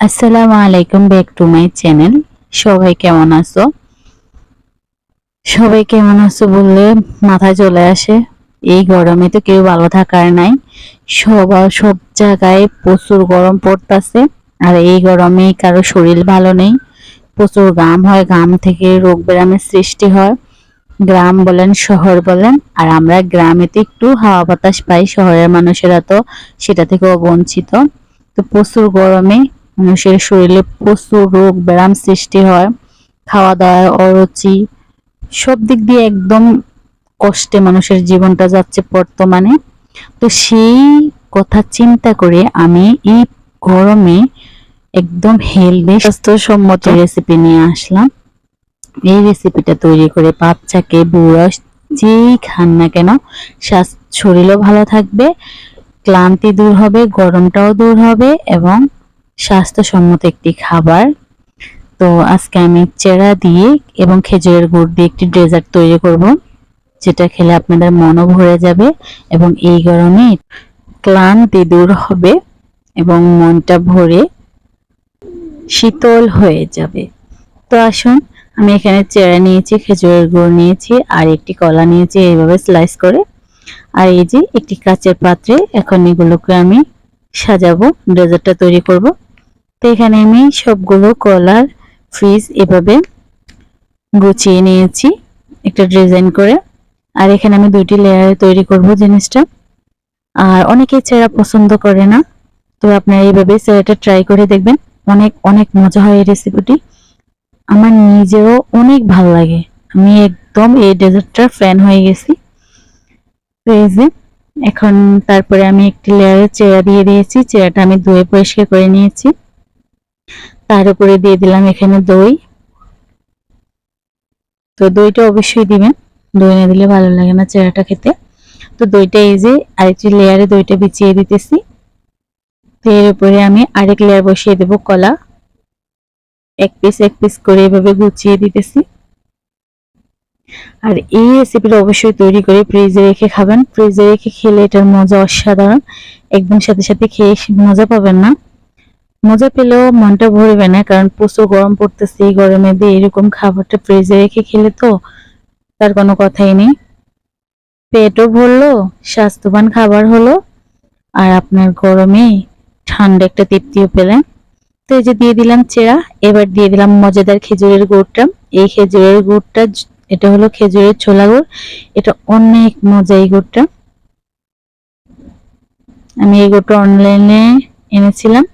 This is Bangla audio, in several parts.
আসসালামু আলাইকুম ব্যাক টু মাই চ্যানেল সবাই কেমন আছো? সবাই কেমন আছো বললে মাথায় চলে আসে। এই গরমে তো কেউ ভালো থাকার নাই। সবার সব জায়গায় প্রচুর গরম পড়তেছে। আর এই গরমে কারও শরীর ভালো নেই। প্রচুর ঘাম হয়। ঘাম থেকে রোগ ব্যায়ামের সৃষ্টি হয়। গ্রাম বলেন, শহর বলেন। আর আমরা গ্রামেতে একটু হাওয়া বাতাস পাই। শহরের মানুষেরা তো সেটা থেকেও বঞ্চিত তো প্রচুর গরমে মানুষের শরীরে প্রচুর রোগ, ব্যায়াম সৃষ্টি হয় খাওয়া দাওয়ায় অরুচি, সব দিক দিয়ে একদম কষ্টে মানুষের জীবনটা যাচ্ছে বর্তমানে। তো সেই কথা চিন্তা করে আমি এই গরমে একদম হেলদি স্বাস্থ্যসম্মত রেসিপি নিয়ে আসলাম। এই রেসিপিটা তৈরি করে বাচ্চাকে, বুড়ো, যেই খান না কেন শরীরও ভালো থাকবে, ক্লান্তি দূর হবে, গরমটাও দূর হবে এবং স্বাস্থ্যসম্মত একটি খাবার। তো আজকে আমি চেরা দিয়ে এবং খেজুরের গুড় দিয়ে একটি ডেজার্ট তৈরি করব, যেটা খেলে আপনাদের মনও ভরে যাবে এবং এই গরমে ক্লান্তি দূর হবে এবং মনটা ভরে শীতল হয়ে যাবে। তো আসুন, আমি এখানে চেরা নিয়েছি, খেজুরের গুড় নিয়েছি, আর একটি কলা নিয়েছি, এইভাবে স্লাইস করে। আর এই যে একটি কাচের পাত্রে এখন এগুলোকে আমি সাজাবো, ডেজার্টটা তৈরি করব। তো এখানে আমি সবগুলো কলার ফ্রিজ এভাবে গুছিয়ে নিয়েছি, একটা ডিজাইন করে। আর এখানে আমি দুইটি লেয়ারে তৈরি করব জিনিসটা। আর অনেকেই চেরা পছন্দ করে না, তো আপনারা এইভাবে চেরাটা ট্রাই করে দেখবেন। অনেক অনেক মজা হয় এই রেসিপিটি আমার নিজেও অনেক ভালো লাগে। আমি একদম এই ডেজার্টটার ফ্যান হয়ে গেছি। তো এই যে, এখন তারপরে আমি একটি লেয়ারে চেরা দিয়ে দিয়েছি। চেরাটা আমি ধুয়ে পরিষ্কার করে নিয়েছি। তার উপরে দিয়ে দিলাম এখানে দই। তো দইটা অবশ্যই দিবেন। দই না দিলে ভালো লাগে না চেরাটা খেতে। তো দইটা এই যে আরেকটি লেয়ারে দইটা বিছিয়ে দিতেছি। তো এর উপরে আমি আরেক লেয়ার বসিয়ে দেব কলা। এক পিস এক পিস করে এভাবে গুছিয়ে দিতেছি। আর এই রেসিপিটা অবশ্যই তৈরি করে ফ্রিজে রেখে খাবেন। ফ্রিজে রেখে খেলে এটার মজা অসাধারণ। একদম সাথে সাথে খেয়ে মজা পাবেন না। মজা পেলেও মনটা ভরবে না, কারণ প্রচুর গরম পড়তেছে, এই গরমে দিয়ে এরকম খাবারটা ফ্রিজে রেখে খেলে তো তার কোনো কথাই নেই। পেটও ভরলো, স্বাস্থ্যবান খাবার হলো, আর আপনার গরমে ঠান্ডা একটা তৃপ্তিও পেলেন। তো এই যে দিয়ে দিলাম চেরা, এবার দিয়ে দিলাম মজাদার খেজুরের গুড়টা। এই খেজুরের গুড়টা এটা হলো খেজুরের ছোলা গুড়, এটা অনেক মজা এই গুড়টা। আমি এই গুড়টা অনলাইনে এনেছিলাম।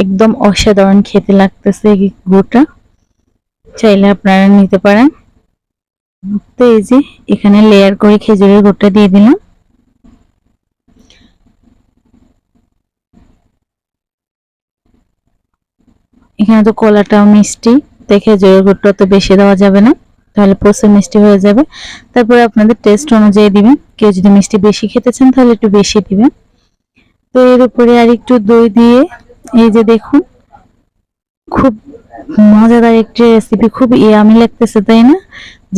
একদম অসাধারণ খেতে লাগতেছে এই গুড়টা। চাইলে আপনারা নিতে পারেন। তো এই যে এখানে লেয়ার করে খেজুরের গুড়টা দিয়ে দিলাম। এখানে তো কলাটাও মিষ্টি দেখে খেজুরের গুড়টা তো বেশি দেওয়া যাবে না। তাহলে প্রচুর মিষ্টি হয়ে যাবে। তারপরে আপনাদের টেস্ট অনুযায়ী দিবেন। কেউ যদি মিষ্টি বেশি খেতে চান তাহলে একটু বেশি দিবেন। তো এর উপরে আর একটু দই দিয়ে এই যে দেখুন, খুব মজাদার একটি রেসিপি খুব ইয়ামি লাগতেছে, তাই না?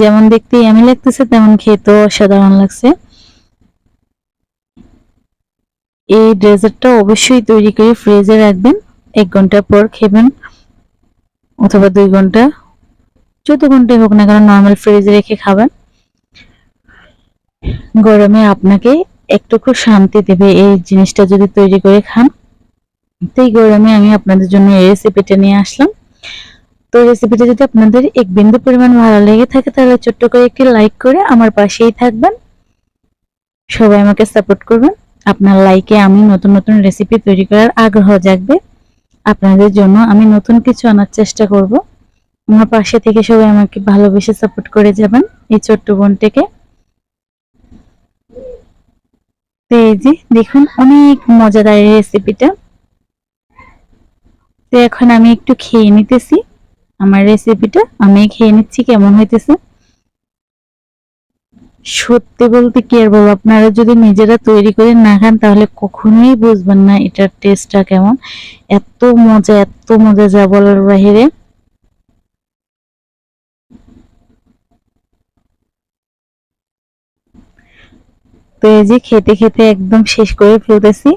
যেমন দেখতে ইয়ামি লাগতেছে, তেমন খেতেও অসাধারণ লাগছে। এই ডেজার্টটা অবশ্যই তৈরি করে ফ্রিজে রাখবেন, এক ঘণ্টা পর খেবেন, অথবা দুই ঘণ্টা চোদ্দ ঘন্টায় হোক না কেন নর্মাল ফ্রিজে রেখে খাবেন। গরমে আপনাকে একটুকু শান্তি দেবে এই জিনিসটা যদি তৈরি করে খান। এই গরমে আমি আপনাদের জন্য এই রেসিপিটা নিয়ে আসলাম। তো রেসিপিটা যদি আপনাদের এক বিন্দু পরিমাণ ভালো লেগে থাকে, তাহলে ছোট্ট করে একটি লাইক করে আমার পাশেই থাকবেন। সবাই আমাকে সাপোর্ট করবেন। আপনার লাইকে আমি নতুন নতুন রেসিপি তৈরি করার আগ্রহ জাগবে। আপনাদের জন্য আমি নতুন কিছু আনার চেষ্টা করব। আমার পাশে থেকে সবাই আমাকে ভালোবেসে সাপোর্ট করে যাবেন এই ছোট্ট বোনটিকে। এই যে দেখুন, অনেক মজাদার রেসিপিটা তো এখন আমি একটু খেয়ে নিতেছি। আমার রেসিপিটা আমি খেয়ে নিচ্ছি, কেমন হইতেছে? সত্যি বলতে কি আর বলব, আপনারা যদি নিজেরা তৈরি করে না খান, তাহলে কখনোই বুঝবেন না এটার টেস্টটা কেমন। এত মজা এত মজা যা বলার বাহিরে। তো এই যে খেতে খেতে একদম শেষ করে ফেলতেছি।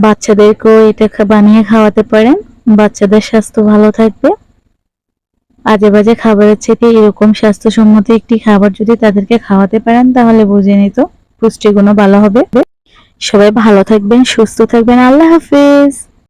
বাচ্চাদেরকেও এটা বানিয়ে খাওয়াতে পারেন। বাচ্চাদের স্বাস্থ্য ভালো থাকবে। আজে বাজে খাবারের থেকে এরকম স্বাস্থ্যসম্মত একটি খাবার যদি তাদেরকে খাওয়াতে পারেন, তাহলে বুঝে নিত পুষ্টিগুণও ভালো হবে। সবাই ভালো থাকবেন, সুস্থ থাকবেন। আল্লাহ হাফেজ।